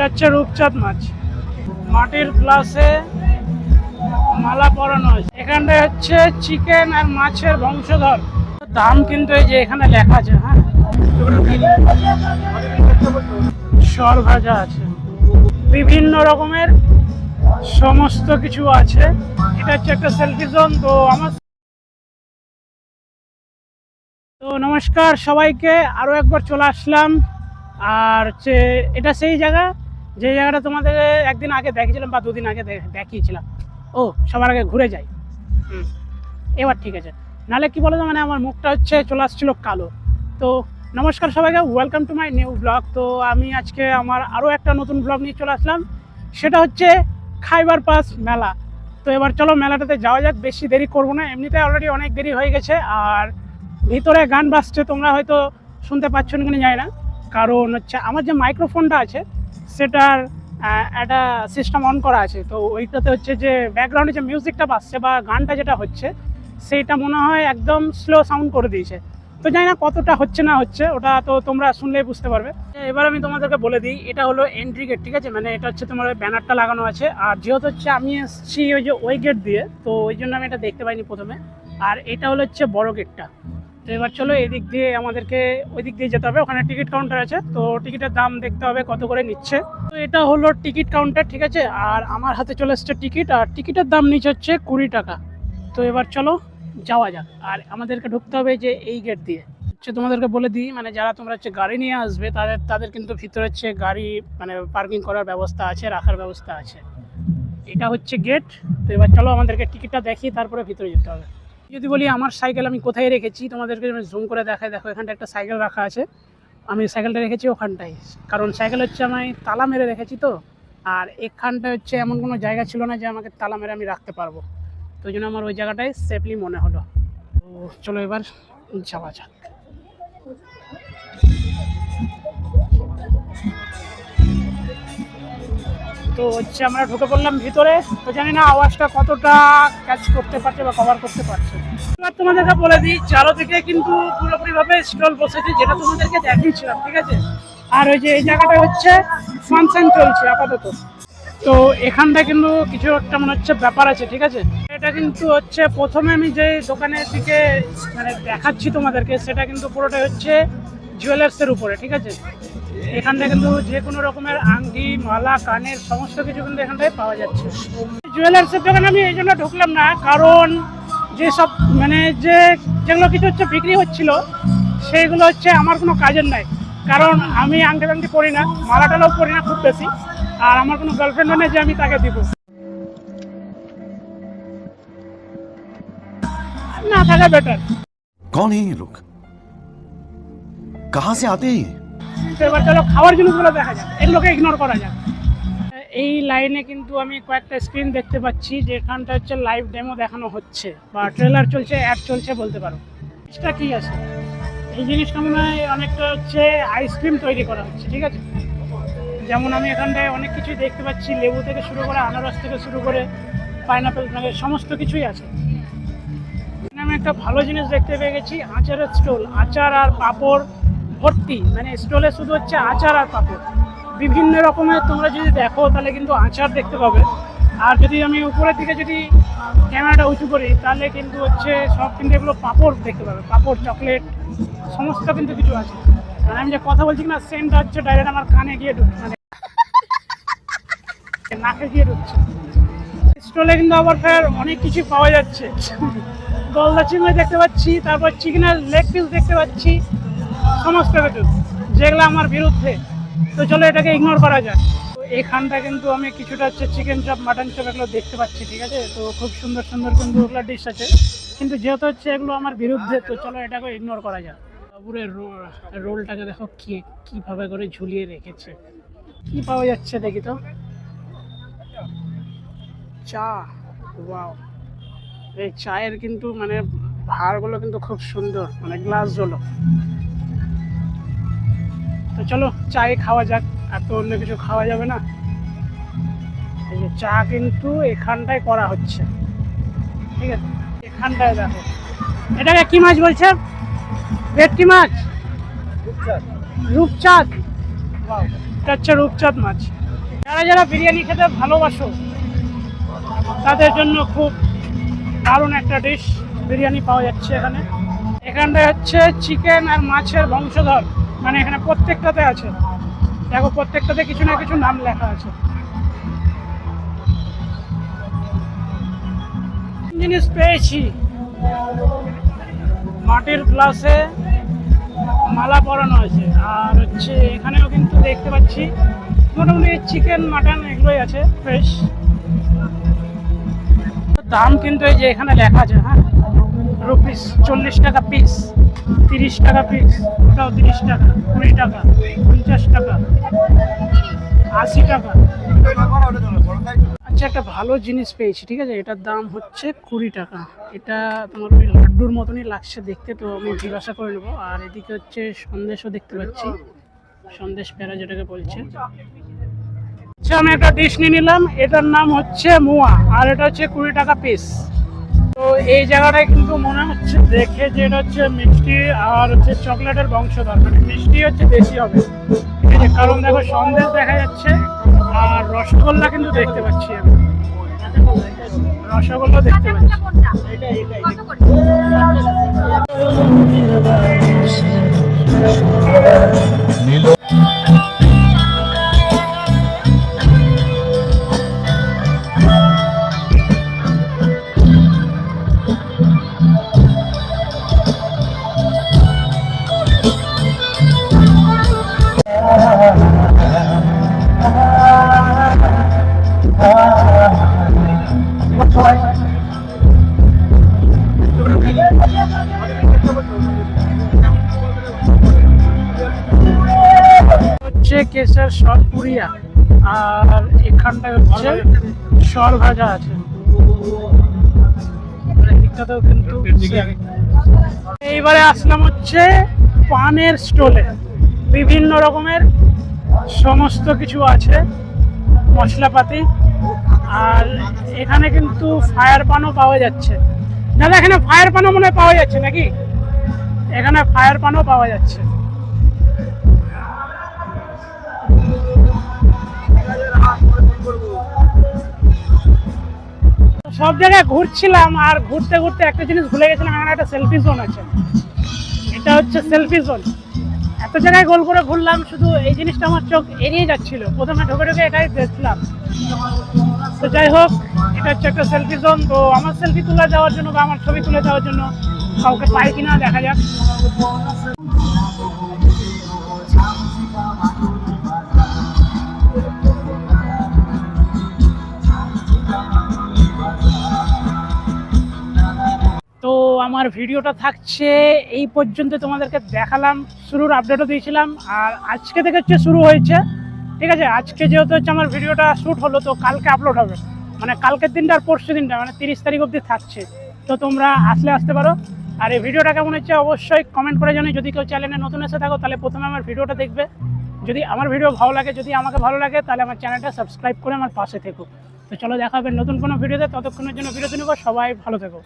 এটা হচ্ছে রূপচাঁদ মাছ। মাটির গ্লাসে মালা পরানো আছে এখানটায় হচ্ছে চিকেন আর মাছের বংশধর। দাম কিন্তু এই যে এখানে লেখা আছে হ্যাঁ? সর ভাজা আছে। বিভিন্ন রকমের সমস্ত কিছু আছে। এটা হচ্ছে একটা সেলফি জোন তো আমার তো নমস্কার সবাইকে। আরও একবার চলে আসলাম। আর হচ্ছে, এটা সেই জায়গা? যে জায়গাটা তোমাদের একদিন আগে দেখেছিলাম বা দুদিন আগে দেখিয়েছিলাম। ও, সবার আগে ঘুরে যাই। হুম, এবার ঠিক আছে। নাহলে কি বলো তো মানে আমার মুখটা হচ্ছে চলে আসছিল কালো। তো নমস্কার সবাইকে welcome to my new blog তো আমি আজকে আমার আরও একটা নতুন ব্লগ নিয়ে চলে আসলাম। সেটা হচ্ছে খাইবার পাস মেলা। তো এবার চলো মেলাটাতে যাওয়া যাক, বেশি দেরি করব না। এমনিতে অলরেডি অনেক দেরি হয়ে গেছে। আর ভিতরে গান বাজছে, তোমরা হয়তো শুনতে পাচ্ছ না কিনা জানি না। কারণ হচ্ছে আমার যে মাইক্রোফোনটা আছে সেটার একটা সিস্টেম অন করা আছে। তো ওইটাতে হচ্ছে যে ব্যাকগ্রাউন্ডে যে মিউজিকটা বাজছে বা গানটা যেটা হচ্ছে, সেইটা মনে হয় একদম স্লো সাউন্ড করে দিয়েছে। তো জানি না কতটা হচ্ছে না হচ্ছে, ওটা তো তোমরা শুনলেই বুঝতে পারবে। এবার আমি তোমাদেরকে বলে দিই, এটা হলো এন্ট্রি গেট ঠিক আছে? মানে এটা হচ্ছে তোমার ব্যানারটা লাগানো আছে। আর যেহেতু হচ্ছে আমি এসেছি ওই যে ওই গেট দিয়ে, তো ওই জন্য আমি এটা দেখতে পাইনি প্রথমে। আর এটা হলো হচ্ছে বড় গেটটা তো এবার চলো এদিক দিয়ে আমাদেরকে ওই দিক দিয়ে যেতে হবে। ওখানে টিকিট কাউন্টার আছে, তো টিকিটের দাম দেখতে হবে কত করে নিচ্ছে। তো এটা হলো টিকিট কাউন্টার, ঠিক আছে? আর আমার হাতে চলে এসছে টিকিট, আর টিকিটের দাম নিচ্ছে হচ্ছে কুড়ি টাকা। তো এবার চলো যাওয়া যাক। আর আমাদেরকে ঢুকতে হবে যে এই গেট দিয়ে। হচ্ছে তোমাদেরকে বলে দিই মানে যারা তোমরা হচ্ছে গাড়ি নিয়ে আসবে, তাদের তাদের কিন্তু ভিতরে হচ্ছে গাড়ি মানে পার্কিং করার ব্যবস্থা আছে, রাখার ব্যবস্থা আছে। এটা হচ্ছে গেট তো এবার চলো আমাদেরকে টিকিটটা দেখি, তারপরে ভিতরে যেতে হবে। যদি বলি আমার সাইকেল আমি কোথায় রেখেছি, তোমাদেরকে জুম করে দেখায় দেখো এখানটা একটা সাইকেল রাখা আছে। আমি সাইকেলটা রেখেছি ওখানটায়। কারণ সাইকেল হচ্ছে আমি তালা মেরে রেখেছি তো। আর এখানটা হচ্ছে এমন কোনো জায়গা ছিল না যে আমাকে তালা মেরে আমি রাখতে পারব। তো জন্য আমার ওই জায়গাটায় সেফলি মনে হলো। তো চলো এবার যাওয়া যাক। তো হচ্ছে আমরা ঢুকে পড়লাম ভিতরে। তো জানি না আওয়াজটা কতটা ক্যাচ করতে পারছে বা কভার করতে পারছে। তোমাদেরকে বলে দিই চারো থেকে কিন্তু পুরোপুরি ভাবে স্টল বসেছে, যেটা তোমাদেরকে দেখিয়েছিলাম, ঠিক আছে? আর ওই যে এই জায়গাটা হচ্ছে ফাংশন চলছে আপাতত। তো এখানটা কিন্তু কিছু একটা মনে হচ্ছে ব্যাপার আছে, ঠিক আছে? এটা কিন্তু হচ্ছে প্রথমে আমি যে দোকানের দিকে মানে দেখাচ্ছি তোমাদেরকে, সেটা কিন্তু পুরোটাই হচ্ছে জুয়েলার্সের উপরে, ঠিক আছে? এখানটা কিন্তু যে কোনো রকমের আংটি, মালা, কানের সমস্ত কিছু কিন্তু এখানটায় পাওয়া যাচ্ছে। জুয়েলার্সের দোকানে আমি এই জন্য ঢুকলাম না, কারণ যে সব মানে যে যেগুলো কিছু হচ্ছে বিক্রি হচ্ছিল সেইগুলো হচ্ছে আমার কোনো কাজের নাই কারণ আমি আংটি টাংটি পরি না মালা টালাও পরি না খুব বেশি আর আমার কোনো গার্লফ্রেন্ডও নেই যে আমি তাকে দিব না থাকা বেটার कौन है ये लोग कहां से आते हैं ये তো এবার চলো খাওয়ার জিনিসগুলো দেখা যাক এগুলোকে ইগনোর করা যাক এই লাইনে কিন্তু আমি কয়েকটা স্ক্রিন দেখতে পাচ্ছি, যেখানটা হচ্ছে লাইভ ডেমো দেখানো হচ্ছে বা ট্রেলার চলছে অ্যাড চলছে বলতে পারো। জিনিসটা কি আছে? এই জিনিসটা মনে হয় অনেকটা হচ্ছে আইসক্রিম তৈরি করা হচ্ছে, ঠিক আছে? যেমন আমি এখানটায় অনেক কিছুই দেখতে পাচ্ছি, লেবু থেকে শুরু করে আনারস থেকে শুরু করে পাইনাপেল মানে সমস্ত কিছুই আছে। আমি একটা ভালো জিনিস দেখতে পেয়ে গেছি, আচারের স্টল আচার আর পাঁপড় ভর্তি মানে স্টলে শুধু হচ্ছে আচার আর পাঁপড়। বিভিন্ন রকমের তোমরা যদি দেখো, তাহলে কিন্তু আচার দেখতে পাবে। আর যদি আমি উপরের দিকে যদি ক্যামেরাটা উঁচু করি, তাহলে কিন্তু হচ্ছে সব কিন্তু এগুলো পাঁপড় দেখতে পাবে। পাঁপড় চকলেট সমস্ত কিন্তু কিছু আছে। মানে আমি যে কথা বলছি না সেন্ট হচ্ছে ডাইরেক্ট আমার কানে গিয়ে ঢুকছে মানে নাকে গিয়ে ঢুকছে। স্টলে কিন্তু আবার ফের অনেক কিছু পাওয়া যাচ্ছে। গলদা চিংড়ি দেখতে পাচ্ছি, তারপর চিকেনের লেগ পিস দেখতে পাচ্ছি, সমস্ত কিছু, যেগুলো আমার বিরুদ্ধে। তো চলো এটাকে ইগনোর করা যায় তো এখানটা কিন্তু আমি কিছুটা হচ্ছে চিকেন চপ মাটন চপ এগুলো দেখতে পাচ্ছি, ঠিক আছে? তো খুব সুন্দর সুন্দর কিন্তু ওগুলো ডিশ আছে। কিন্তু যেহেতু হচ্ছে এগুলো আমার বিরুদ্ধে, তো চলো এটাকে ইগনোর করা যায় বাবুরের রোলটাকে দেখো কি, কীভাবে করে ঝুলিয়ে রেখেছে। কি পাওয়া যাচ্ছে দেখি তো? চা ওয়াও এই চায়ের কিন্তু মানে ভাড়গুলো কিন্তু খুব সুন্দর মানে গ্লাসগুলো তো চলো চাই খাওয়া যাক আর তো অন্য কিছু খাওয়া যাবে না। এই যে চা কিন্তু এখানটায় করা হচ্ছে। ঠিক আছে? এখানটায় দেখো। এটাকে কি মাছ বলছে? ভেটকি মাছ? রূপচাঁদ। এটা হচ্ছে রূপচাঁদ মাছ। যারা যারা বিরিয়ানি খেতে ভালোবাসো তাদের জন্য খুব দারুণ একটা ডিশ বিরিয়ানি পাওয়া যাচ্ছে এখানে। এখানটায় হচ্ছে চিকেন আর মাছের বংশধর। মানে এখানে প্রত্যেকটাতে আছে। দেখো, প্রত্যেকটাতে কিছু না কিছু নাম লেখা আছে। জিনিস পেয়েছি। মাটির গ্লাসে মালা পরানো আছে আর হচ্ছে এখানেও কিন্তু দেখতে পাচ্ছি, মোটামুটি চিকেন, মাটন এগুলোই আছে ফ্রেশ দাম কিন্তু এই যে এখানে লেখা আছে হ্যাঁ? রুপিস চল্লিশ টাকা পিস তিরিশ টাকা পিস ওটাও তিরিশ টাকা, কুড়ি টাকা, পঞ্চাশ টাকা, আশি টাকা। আচ্ছা একটা ভালো জিনিস পেয়েছি, ঠিক আছে? এটার দাম হচ্ছে কুড়ি টাকা। এটা তোমার ওই লাড্ডুর মতনই লাগছে দেখতে, তো আমি জিজ্ঞাসা করে নেব। আর এদিকে হচ্ছে সন্দেশও দেখতে পাচ্ছি। সন্দেশ প্যারা যেটাকে বলছে। আচ্ছা আমি একটা ডিশ নিয়ে নিলাম। এটার নাম হচ্ছে মোয়া, আর এটা হচ্ছে কুড়ি টাকা পিস তো এই জায়গাটায় কিন্তু মনে হচ্ছে দেখে যেটা হচ্ছে মিষ্টি আর হচ্ছে চকলেটের বংশধর। মানে মিষ্টি হচ্ছে বেশি হবে। ঠিক কারণ দেখো সন্দেশ দেখা যাচ্ছে আর রসগোল্লা কিন্তু দেখতে পাচ্ছি আমি। রসগোল্লা দেখতে পাচ্ছি। হচ্ছে কেসের সর পুরিয়া আর এখানটায় হচ্ছে সর ভাজা আছে। কিন্তু এইবারে আসলাম হচ্ছে পানের স্টলে। বিভিন্ন রকমের সমস্ত কিছু আছে মশলাপাতি। আর এখানে কিন্তু ফায়ার পানও পাওয়া যাচ্ছে। দাদা এখানে ফায়ার পানও মনে পাওয়া যাচ্ছে নাকি? এখানে ফায়ার পানও পাওয়া যাচ্ছে। সব জায়গায় ঘুরছিলাম আর ঘুরতে ঘুরতে একটা জিনিস ভুলে গেছিলাম, এখানে একটা সেলফি জোন আছে। এটা হচ্ছে সেলফি জোন এত জায়গায় গোল করে ঘুরলাম, শুধু এই জিনিসটা আমার চোখ এড়িয়ে যাচ্ছিল। প্রথমে ঢুকে ঢুকে এটাই দেখলাম। তো যাই হোক, এটা হচ্ছে একটা সেলফি জোন তো আমার সেলফি তুলে যাওয়ার জন্য বা আমার ছবি তুলে যাওয়ার জন্য কাউকে পাই কিনা দেখা যাক। আমার ভিডিওটা থাকছে এই পর্যন্ত তোমাদেরকে দেখালাম, শুরুর আপডেটও দিয়েছিলাম, আর আজকে থেকে হচ্ছে শুরু হয়েছে। ঠিক আছে, আজকে যেহেতু হচ্ছে আমার ভিডিওটা শ্যুট হলো, তো কালকে আপলোড হবে। মানে কালকের দিনটা আর পরশু দিনটা মানে তিরিশ তারিখ অবধি থাকছে। তো তোমরা আসলে আসতে পারো। আর এই ভিডিওটা কেমন হচ্ছে অবশ্যই কমেন্ট করে জানি যদি কেউ চ্যানেলে নতুন এসে থাকো, তাহলে প্রথমে আমার ভিডিওটা দেখবে। যদি আমার ভিডিও ভালো লাগে, যদি আমাকে ভালো লাগে, তাহলে আমার চ্যানেলটা সাবস্ক্রাইব করে আমার পাশে থেকো। তো চলো দেখা হবে নতুন কোনো ভিডিওতে। ততক্ষণের জন্য বিরতি নেব। সবাই ভালো থেকো।